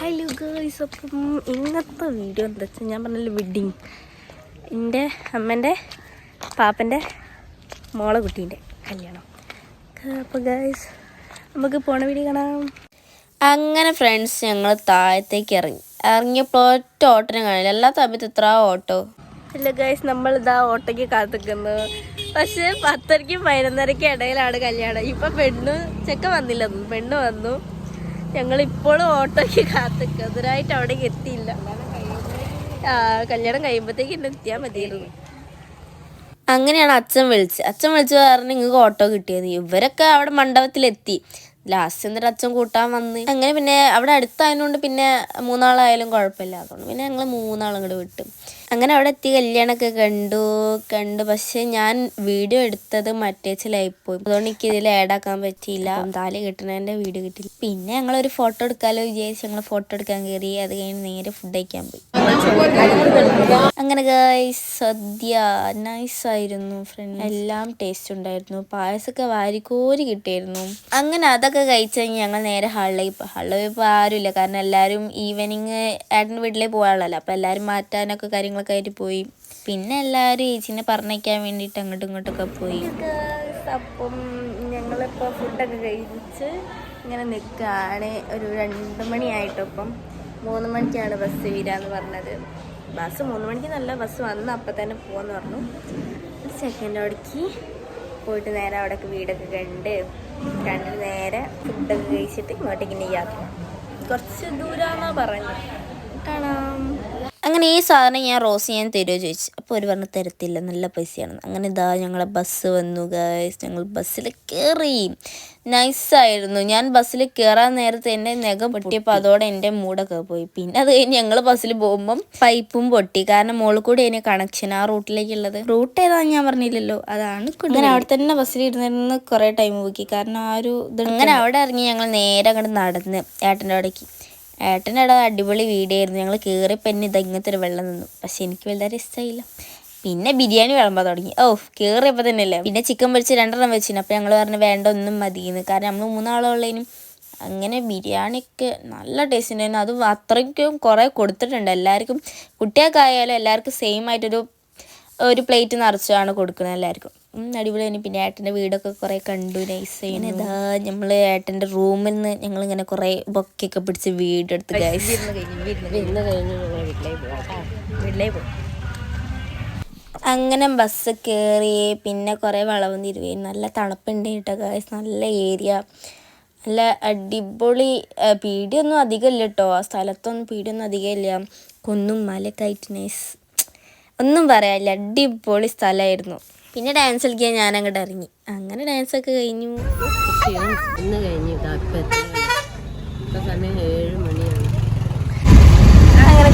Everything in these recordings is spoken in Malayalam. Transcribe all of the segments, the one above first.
ഹലോ ഗേൾസ് അപ്പം ഇന്നത്തെ വീഡിയോ എന്താ വെച്ചാൽ ഞാൻ പറഞ്ഞല്ലോ വെഡ്ഡിങ് എന്റെ അമ്മേന്റെ പാപ്പന്റെ മോളെ കുട്ടീന്റെ കല്യാണം. അപ്പോൾ ഗേൾസ് നമുക്ക് പോണ വീഡിയോ കാണാം. അങ്ങനെ ഫ്രണ്ട്സ് ഞങ്ങൾ താഴത്തേക്ക് ഇറങ്ങി. ഇറങ്ങിയപ്പോൾ ഒറ്റ ഓട്ടനും കാണില്ല. എല്ലാ സമയത്ത് എത്ര ഓട്ടോ. ഇല്ല ഗേൾസ് നമ്മൾ ഇതാ ഓട്ടയ്ക്ക് കാത്തിക്കുന്നു പക്ഷേ പത്തരയ്ക്കും പതിനൊന്നരയ്ക്കും ഇടയിലാണ് കല്യാണം. ഇപ്പം പെണ്ണ് ചെക്ക വന്നില്ല. പെണ്ണ് വന്നു. ഞങ്ങൾ ഇപ്പോഴും ഓട്ടോയ്ക്ക് കാത്തിക്കുക അതിനായിട്ട് അവിടേക്ക് എത്തിയില്ല. കല്യാണം കഴിയുമ്പോഴത്തേക്ക് എന്നെ എത്തിയാൽ മതിയായിരുന്നു. അങ്ങനെയാണ് അച്ഛൻ വിളിച്ച് അച്ഛൻ വിളിച്ച് പറഞ്ഞ് നിങ്ങൾക്ക് ഓട്ടോ കിട്ടിയത് ഇവരൊക്കെ അവിടെ മണ്ഡപത്തിലെത്തി. ലാസ്റ്റ് എന്നിട്ട് അച്ഛൻ കൂട്ടാൻ വന്ന്. അങ്ങനെ പിന്നെ അവിടെ അടുത്തായതുകൊണ്ട് പിന്നെ മൂന്നാളായാലും കുഴപ്പമില്ല. അതുകൊണ്ട് പിന്നെ ഞങ്ങൾ മൂന്നാളും കൂടെ വിട്ടു. അങ്ങനെ അവിടെ എത്തി കല്യാണമൊക്കെ കണ്ടു കണ്ടു. പക്ഷെ ഞാൻ വീഡിയോ എടുത്തത് മറ്റേച്ചിലായിപ്പോയി അതുകൊണ്ട് എനിക്ക് ഇതിൽ ആക്കാൻ പറ്റിയില്ല. താലി കിട്ടണേന്റെ വീഡിയോ കിട്ടിയില്ല. പിന്നെ ഞങ്ങളൊരു ഫോട്ടോ എടുക്കാമല്ലോ വിചാരിച്ച് ഞങ്ങൾ ഫോട്ടോ എടുക്കാൻ കയറി അത് കഴിഞ്ഞ് നേരെ ഫുഡ് കഴിക്കാൻ പോയി. അങ്ങനെ ഗൈസ് സദ്യ. നൈസ് ആയിരുന്നു ഫ്രണ്ട് എല്ലാം ടേസ്റ്റ് ഉണ്ടായിരുന്നു. പായസൊക്കെ വാരിക്കോരി കിട്ടിയിരുന്നു. അങ്ങനെ അതൊക്കെ കഴിച്ച് ഞങ്ങൾ നേരെ ഹാളിലേക്ക് പോയി ഹാളിൽ ആരുമില്ല. കാരണം എല്ലാവരും ഈവനിങ് ഏട്ടന്റെ വീട്ടിലേക്ക് പോകാനുള്ളല്ലോ അപ്പോൾ എല്ലാവരും മാറ്റാനൊക്കെ കാര്യങ്ങളൊക്കെ ആയിട്ട് പോയി. പിന്നെ എല്ലാവരും ഏച്ചിനെ പറഞ്ഞേക്കാൻ വേണ്ടിയിട്ട് അങ്ങോട്ടും ഇങ്ങോട്ടൊക്കെ പോയി. അപ്പം ഞങ്ങളിപ്പോൾ ഫുഡൊക്കെ കഴിച്ച് ഇങ്ങനെ നിൽക്കുകയാണ് ഒരു രണ്ട് മണിയായിട്ടപ്പം. മൂന്ന് മണിക്കാണ് ബസ് വീരാന്ന് പറഞ്ഞത്. ബസ് മൂന്ന് മണിക്ക് നല്ല ബസ് വന്ന് അപ്പം തന്നെ പോകാന്ന് പറഞ്ഞു. ഒരു സെക്കൻഡ് അവിടേക്ക് പോയിട്ട് നേരെ അവിടേക്ക് വീടൊക്കെ കണ്ട് കണ്ട് നേരെ ഫുഡൊക്കെ കഴിച്ചിട്ട് ഇങ്ങോട്ടേക്ക് യാത്ര. കുറച്ച് ദൂരമാണെന്നാണ് പറഞ്ഞു കാണാം. അങ്ങനെ ഈ സാധനം ഞാൻ റോസ് ഞാൻ തരുമോ ചോദിച്ചു. അപ്പോൾ ഒരു പറഞ്ഞു തരത്തില്ല നല്ല പൈസയാണ്. അങ്ങനെ ഇതാ ഞങ്ങളെ ബസ് വന്നു ഗൈസ് ഞങ്ങൾ ബസ്സിൽ കയറി നൈസായിരുന്നു ഞാൻ ബസ്സിൽ കയറാൻ നേരത്തെ എന്റെ നഖം പൊട്ടിയപ്പോൾ അതോടെ എന്റെ മൂടൊക്കെ പോയി. പിന്നെ അത് കഴിഞ്ഞ് ഞങ്ങൾ ബസ്സിൽ പോകുമ്പം പൈപ്പും പൊട്ടി. കാരണം മുകളിൽ കൂടി അതിന് കണക്ഷൻ ആ റൂട്ടിലേക്കുള്ളത്. റൂട്ട് ഏതാണെന്ന് ഞാൻ പറഞ്ഞില്ലല്ലോ. അതാണ് അങ്ങനെ അവിടെ തന്നെ ബസ്സിൽ ഇരുന്നിരുന്ന് കുറേ ടൈം പോക്കി. കാരണം ആ ഒരു ഇത് അങ്ങനെ അവിടെ ഇറങ്ങി ഞങ്ങൾ നേരെ അങ്ങോട്ട് നടന്ന് ഏട്ടന്റെ അവിടേക്ക്. ഏട്ടന്റെ അവിടെ അടിപൊളി വീഡിയോ ആയിരുന്നു ഞങ്ങൾ കയറിയപ്പോൾ എന്നെ ഇതങ്ങനത്തെ ഇങ്ങനത്തെ ഒരു വെള്ളം നിന്നു. പക്ഷെ എനിക്ക് വളരെ ഇഷ്ടമായില്ല പിന്നെ ബിരിയാണി വിളമ്പാൻ തുടങ്ങി. ഓ കയറിയപ്പോൾ തന്നെ അല്ലേ പിന്നെ ചിക്കൻ പൊരിച്ച് രണ്ടെണ്ണം വെച്ചിന് അപ്പോൾ ഞങ്ങൾ പറഞ്ഞു വേണ്ട ഒന്നും മതിയെന്ന്. കാരണം നമ്മൾ മൂന്നാളുള്ളതിനും അങ്ങനെ ബിരിയാണിക്ക് നല്ല ടേസ്റ്റ് ഉണ്ടായിരുന്നു. അതും അത്രയ്ക്കും കുറേ കൊടുത്തിട്ടുണ്ട്. എല്ലാവർക്കും കുട്ടികൾക്കായാലും എല്ലാവർക്കും സെയിം ആയിട്ടൊരു ഒരു പ്ലേറ്റ് നിറച്ചാണ് കൊടുക്കുന്നത് എല്ലാവർക്കും. ഉം, അടിപൊളി തന്നെ പിന്നെ ഏട്ടന്റെ വീടൊക്കെ കുറേ കണ്ടു നൈസ് ചെയ്യുന്നു ഇതാ നമ്മൾ ഏട്ടന്റെ റൂമിൽ നിന്ന് ഞങ്ങൾ ഇങ്ങനെ കുറേ ബൊക്കെയൊക്കെ പിടിച്ച് വീടെടുത്ത് അങ്ങനെ ബസ് കയറി പിന്നെ കുറേ വളവും തിരുവേ. നല്ല തണുപ്പുണ്ട് കേട്ടോ ഗൈസ് നല്ല ഏരിയ നല്ല അടിപൊളി പീടിയൊന്നും അധികം ഇല്ല കേട്ടോ. ആ സ്ഥലത്തൊന്നും പീടിയൊന്നും അധികം ഇല്ല കുന്നും മലയൊക്കെ ആയിട്ട് നൈസ് ഒന്നും പറയാല്ല അടിപൊളി സ്ഥലമായിരുന്നു. പിന്നെ ഡാൻസ് കളിക്കാൻ ഞാൻ അങ്ങോട്ട് ഇറങ്ങി. അങ്ങനെ ഡാൻസ് ഒക്കെ കഴിഞ്ഞു. ഇന്ന് കഴിഞ്ഞു സമയം ഏഴ് മണിയാണ്. അങ്ങനെ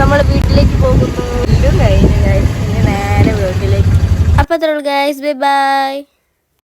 നമ്മൾ വീട്ടിലേക്ക് പോകുന്നു. കഴിഞ്ഞു നേരെ വീട്ടിലേക്ക്. അപ്പോൾ അത്രയുള്ളൂ ഗൈസ് ബൈ ബൈ